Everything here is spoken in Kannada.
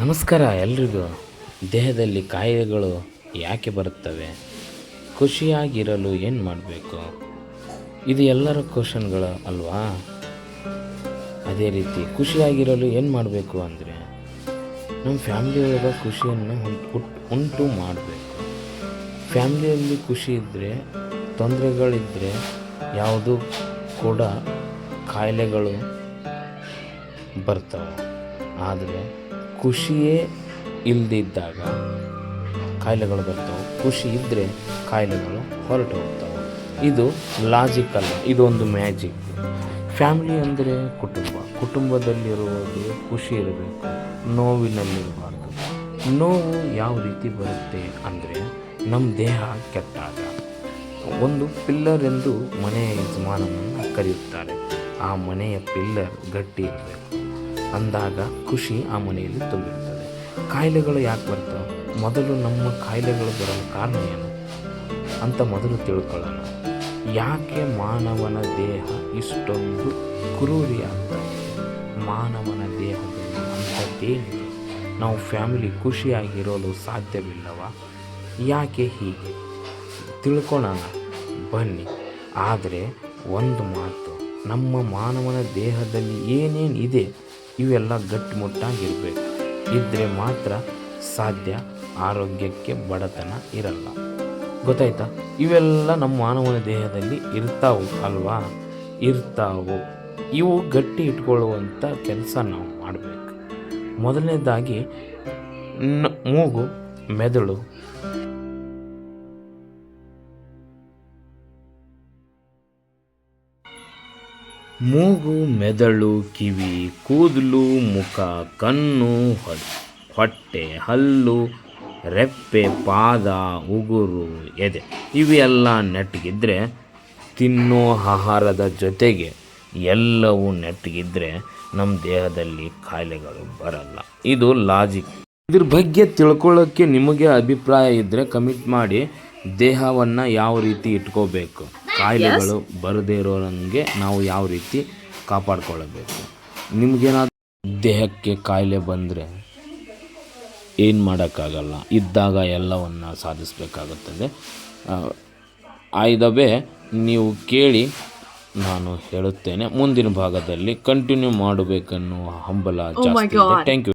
ನಮಸ್ಕಾರ ಎಲ್ರಿಗೂ. ದೇಹದಲ್ಲಿ ಕಾಯಿಲೆಗಳು ಯಾಕೆ ಬರುತ್ತವೆ? ಖುಷಿಯಾಗಿರಲು ಏನು ಮಾಡಬೇಕು? ಇದು ಎಲ್ಲರ ಕ್ವಶನ್ಗಳು ಅಲ್ವಾ? ಅದೇ ರೀತಿ ಖುಷಿಯಾಗಿರಲು ಏನು ಮಾಡಬೇಕು ಅಂದರೆ ನಮ್ಮ ಫ್ಯಾಮ್ಲಿ ಒಳಗೆ ಖುಷಿಯನ್ನು ಉಂಟು ಮಾಡಬೇಕು. ಫ್ಯಾಮ್ಲಿಯಲ್ಲಿ ಖುಷಿ ಇದ್ದರೆ ತೊಂದರೆಗಳಿದ್ದರೆ ಯಾವುದು ಕೂಡ ಕಾಯಿಲೆಗಳು ಬರ್ತವೆ. ಆದರೆ ಖುಷಿಯೇ ಇಲ್ಲದಿದ್ದಾಗ ಕಾಯಿಲೆಗಳು ಬರ್ತವೆ. ಖುಷಿ ಇದ್ದರೆ ಕಾಯಿಲೆಗಳು ಹೊರಟು ಹೋಗ್ತವೆ. ಇದು ಲಾಜಿಕ್ ಅಲ್ಲ, ಇದೊಂದು ಮ್ಯಾಜಿಕ್ ಫ್ಯಾಮಿಲಿ ಅಂದರೆ ಕುಟುಂಬ. ಕುಟುಂಬದಲ್ಲಿರುವುದು ಖುಷಿ ಇರಬೇಕು, ನೋವಿನಲ್ಲಿರಬಾರ್ದು. ನೋವು ಯಾವ ರೀತಿ ಬರುತ್ತೆ ಅಂದರೆ ನಮ್ಮ ದೇಹ ಕೆಟ್ಟಾಗ. ಒಂದು ಪಿಲ್ಲರ್ ಎಂದು ಮನೆಯ ಯಜಮಾನನನ್ನು ಕರೆಯುತ್ತಾರೆ. ಆ ಮನೆಯ ಪಿಲ್ಲರ್ ಗಟ್ಟಿ ಇರಬೇಕು. ಅಂದಾಗ ಖುಷಿ ಆ ಮನೆಯಲ್ಲಿ ತುಂಬಿರುತ್ತದೆ ಕಾಯಿಲೆಗಳು ಯಾಕೆ ಬರ್ತವೆ? ಮೊದಲು ನಮ್ಮ ಕಾಯಿಲೆಗಳು ಬರಲು ಕಾರಣ ಏನು? ಅಂತ ಮೊದಲು ತಿಳ್ಕೊಳ್ಳೋಣ. ಯಾಕೆ ಮಾನವನ ದೇಹ ಇಷ್ಟೊಂದು ಕುರೂರಿ ಮಾನವನ ದೇಹದಲ್ಲಿ ಅಂಥದ್ದೇನಿದೆ ನಾವು ಫ್ಯಾಮಿಲಿ ಖುಷಿಯಾಗಿರೋದು ಸಾಧ್ಯವಿಲ್ಲವ? ಯಾಕೆ ಹೀಗೆ? ತಿಳ್ಕೊಳ್ಳೋಣ. ಬನ್ನಿ. ಆದರೆ ಒಂದು ಮಾತು, ನಮ್ಮ ಮಾನವನ ದೇಹದಲ್ಲಿ ಏನೇನು ಇದೆ? ಇವೆಲ್ಲ ಗಟ್ಟಿಮುಟ್ಟಾಗಿರಬೇಕು ಇದ್ದರೆ ಮಾತ್ರ ಸಾಧ್ಯ ಆರೋಗ್ಯಕ್ಕೆ ಬಡತನ ಇರಲ್ಲ. ಗೊತ್ತಾಯ್ತಾ? ಇವೆಲ್ಲ ನಮ್ಮ ಮಾನವನ ದೇಹದಲ್ಲಿ ಇರ್ತಾವು ಅಲ್ವಾ? ಇರ್ತಾವು. ಇವು ಗಟ್ಟಿ ಇಟ್ಕೊಳ್ಳುವಂಥ ಕೆಲಸ ನಾವು ಮಾಡಬೇಕು. ಮೊದಲನೇದಾಗಿ ಮೂಗು, ಮೆದುಳು ಮೂಗು, ಮೆದಳು, ಕಿವಿ, ಕೂದಲು, ಮುಖ, ಕಣ್ಣು ಹೊಟ್ಟೆ, ಹಲ್ಲು, ರೆಪ್ಪೆ, ಪಾದ, ಉಗುರು, ಎದೆ. ಇವೆಲ್ಲ ನೆಟ್ಟಗಿದ್ರೆ ತಿನ್ನೋ ಆಹಾರದ ಜೊತೆಗೆ ಎಲ್ಲವೂ ನೆಟ್ಟಗಿದ್ದರೆ ನಮ್ಮ ದೇಹದಲ್ಲಿ ಕಾಯಿಲೆಗಳು ಬರಲ್ಲ. ಇದು ಲಾಜಿಕ್. ಇದ್ರ ಬಗ್ಗೆ ತಿಳ್ಕೊಳ್ಳೋಕ್ಕೆ ನಿಮಗೆ ಅಭಿಪ್ರಾಯ ಇದ್ದರೆ ಕಮಿಟ್ ಮಾಡಿ ದೇಹವನ್ನು ಯಾವ ರೀತಿ ಇಟ್ಕೋಬೇಕು. ಕಾಯಿಲೆಗಳು ಬರದೇ ಇರೋರಂಗೆ ನಾವು ಯಾವ ರೀತಿ ಕಾಪಾಡ್ಕೊಳ್ಳಬೇಕು? ನಿಮಗೇನಾದ್ರು ದೇಹಕ್ಕೆ ಕಾಯಿಲೆ ಬಂದರೆ ಏನು ಮಾಡೋಕ್ಕಾಗಲ್ಲ? ಇದ್ದಾಗ ಎಲ್ಲವನ್ನು ಸಾಧಿಸಬೇಕಾಗುತ್ತದೆ. ಆಯ್ದವೇ ನೀವು ಕೇಳಿ ನಾನು ಹೇಳುತ್ತೇನೆ. ಮುಂದಿನ ಭಾಗದಲ್ಲಿ ಕಂಟಿನ್ಯೂ ಮಾಡಬೇಕನ್ನುವ ಹಂಬಲ ಜಾಸ್ತಿ ಇದೆ. Thank you